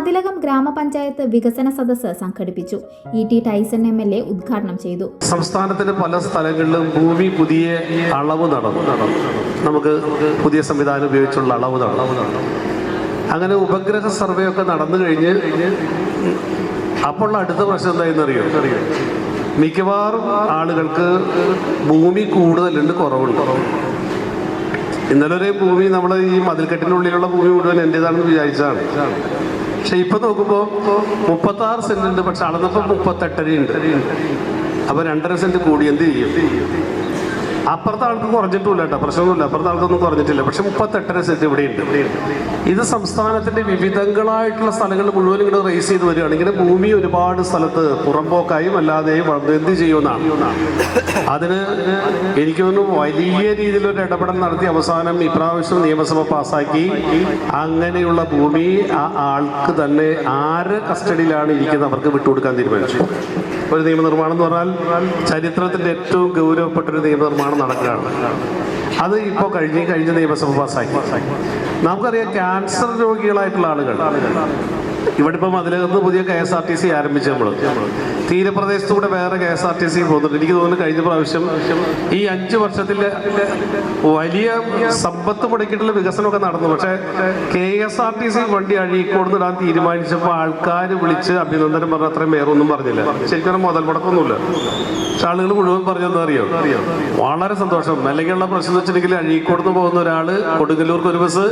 മതിലകം ഗ്രാമപഞ്ചായത്ത് വികസന സദസ് സംഘടിപ്പിച്ചു. E T Tyson M L A ഉദ്ഘാടനം ചെയ്തു. സംസ്ഥാനത്തിന്റെ പല സ്ഥലങ്ങളിലും ഭൂമി പുതിയ അളവ് നടന്നു. നമുക്ക് പുതിയ സംവിധാനം ഉപയോഗിച്ചുള്ള അളവ് നടന്നു. അങ്ങനെ ഉപഗ്രഹ സർവേ ഒക്കെ നടന്നു കഴിഞ്ഞ് അപ്പോൾ അടുത്ത പ്രശ്നം എന്തായിരുന്നു അറിയോ മിക്കവാറും ആളുകൾക്ക് ഭൂമി കൂടുതലുണ്ട് കുറവുണ്ട്. ഇന്നലെ ഒരു ഭൂമി നമ്മൾ ഈ മതിൽക്കെട്ടിനുള്ളിലുള്ള ഭൂമി മുഴുവൻ എന്റെതാണെന്ന് വിചാരിച്ചതാണ്. പക്ഷെ ഇപ്പൊ നോക്കുമ്പോൾ മുപ്പത്തി ആറ് സെന്റ് ഉണ്ട് പക്ഷെ അളന്നപ്പോൾ മുപ്പത്തെട്ടര ഉണ്ട് അപ്പൊ രണ്ടര സെന്റ് കൂടി എന്ത് ചെയ്യും? അപ്പുറത്തെ ആൾക്ക് കുറഞ്ഞിട്ടില്ല കേട്ടോ പ്രശ്നമൊന്നുമില്ല. അപ്പുറത്തെ ആൾക്കൊന്നും കുറഞ്ഞിട്ടില്ല. പക്ഷെ മുപ്പത്തെട്ടര സെറ്റ് ഇവിടെ ഉണ്ട് ഇത് സംസ്ഥാനത്തിന്റെ വിവിധങ്ങളായിട്ടുള്ള സ്ഥലങ്ങൾ മുഴുവൻ ഇങ്ങനെ റേസ് ചെയ്ത് വരികയാണ്. ഇങ്ങനെ ഭൂമി ഒരുപാട് സ്ഥലത്ത് പുറമ്പോക്കായും അല്ലാതെയും എന്ത് ചെയ്യുമെന്നാണ്. അതിന് എനിക്ക് തോന്നുന്നു വലിയ രീതിയിലൊരു ഇടപെടൽ നടത്തി അവസാനം ഇപ്രാവശ്യം നിയമസഭ പാസ്സാക്കി. അങ്ങനെയുള്ള ഭൂമി ആ ആൾക്ക് തന്നെ ആര് കസ്റ്റഡിയിലാണ് ഇരിക്കുന്നത് അവർക്ക് വിട്ടുകൊടുക്കാൻ തീരുമാനിച്ചു. ഒരു നിയമനിർമ്മാണം എന്ന് പറഞ്ഞാൽ ചരിത്രത്തിന്റെ ഏറ്റവും ഗൗരവപ്പെട്ട ഒരു നിയമനിർമ്മാണം നടക്കുകയാണ്. അത് ഇപ്പോൾ കഴിഞ്ഞ് കഴിഞ്ഞ നിയമസഭ പാസ്സാക്കി നമുക്കറിയാം ക്യാൻസർ രോഗികളായിട്ടുള്ള ആളുകൾ ഇവിടെ ഇപ്പം അതിലകത്ത് പുതിയ K S R T C ആരംഭിച്ചു നമ്മൾ തീരപ്രദേശത്തൂടെ വേറെ K S R T C പോകുന്നുണ്ട്. എനിക്ക് തോന്നുന്നു കഴിഞ്ഞ പ്രാവശ്യം ഈ അഞ്ച് വർഷത്തിൽ വലിയ സമ്പത്ത് മുടക്കിയിട്ടുള്ള വികസനമൊക്കെ നടന്നു. പക്ഷേ K S R T C വണ്ടി അഴീക്കോട് ഇടാൻ തീരുമാനിച്ചപ്പോൾ ആൾക്കാർ വിളിച്ച് അഭിനന്ദനം പറഞ്ഞ അത്രയും വേറെ ഒന്നും പറഞ്ഞില്ല. ശരിക്കും മുതൽ മുടക്കൊന്നുമില്ല. പക്ഷെ ആളുകൾ മുഴുവൻ പറഞ്ഞെന്ന് അറിയോ വളരെ സന്തോഷം. അല്ലെങ്കിൽ ഉള്ള പ്രശ്നം വെച്ചിട്ടുണ്ടെങ്കിൽ അഴീക്കോട് പോകുന്ന ഒരാൾ കൊടുങ്ങല്ലൂർക്ക് ഒരു ബസ്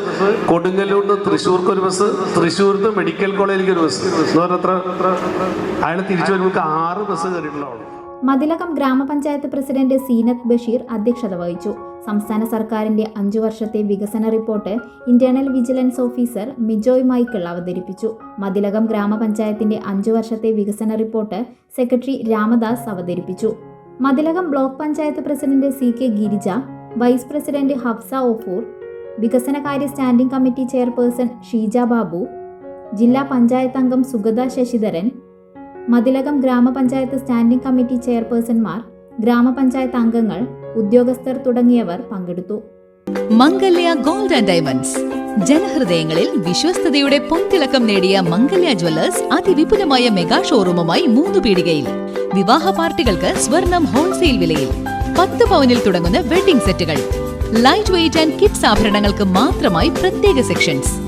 കൊടുങ്ങല്ലൂർ നിന്ന് തൃശ്ശൂർക്ക് ഒരു ബസ് തൃശ്ശൂരിൽ നിന്ന് മെഡിക്കൽ കോളേജിലേക്ക് ഒരു ബസ് എന്ന് അയാൾ തിരിച്ചു വരുമ്പോൾ ആറ് ബസ് കയറിയിട്ടുള്ള ആൾ. മതിലകം ഗ്രാമപഞ്ചായത്ത് പ്രസിഡന്റ് സീനത്ത് ബഷീർ അധ്യക്ഷത വഹിച്ചു. സംസ്ഥാന സർക്കാരിന്റെ അഞ്ചു വർഷത്തെ വികസന report internal vigilance officer Mijoy Michael അവതരിപ്പിച്ചു. മതിലകം ഗ്രാമപഞ്ചായത്തിന്റെ അഞ്ചു വർഷത്തെ വികസന റിപ്പോർട്ട് സെക്രട്ടറി രാമദാസ് അവതരിപ്പിച്ചു. Mathilakam block panchayat president C K Girija vice president Hafsa Ofoor വികസനകാര്യ standing committee chairperson Sheeja Babu ജില്ലാ പഞ്ചായത്ത് അംഗം സുഗത ശശിധരൻ മതിലകം ഗ്രാമപഞ്ചായത്ത് സ്റ്റാൻഡിംഗ് കമ്മിറ്റി ചെയർപേഴ്സൺമാർ ഗ്രാമപഞ്ചായത്ത് അംഗങ്ങൾ ഉദ്യോഗസ്ഥർ തുടങ്ങിയവർ പങ്കെടുത്തു. Mangalya gold and diamonds. ജനഹൃദയങ്ങളിൽ വിശ്വസ്തയുടെ പൊൻതിളക്കം നേടിയ മംഗല്യ ജ്വല്ലേഴ്സ് അതിവിപുലമായ മെഗാ ഷോറൂമുമായി മൂന്ന് പീടികയിൽ. വിവാഹ പാർട്ടികൾക്ക് സ്വർണം ഹോൾസെയിൽ വിലയിൽ. പത്ത് പവനിൽ തുടങ്ങുന്ന വെഡിംഗ് സെറ്റുകൾ. ലൈറ്റ് വെയിറ്റ് ആൻഡ് കിഡ്സ് ആഭരണങ്ങൾക്ക് മാത്രമായി പ്രത്യേക സെക്ഷൻസ്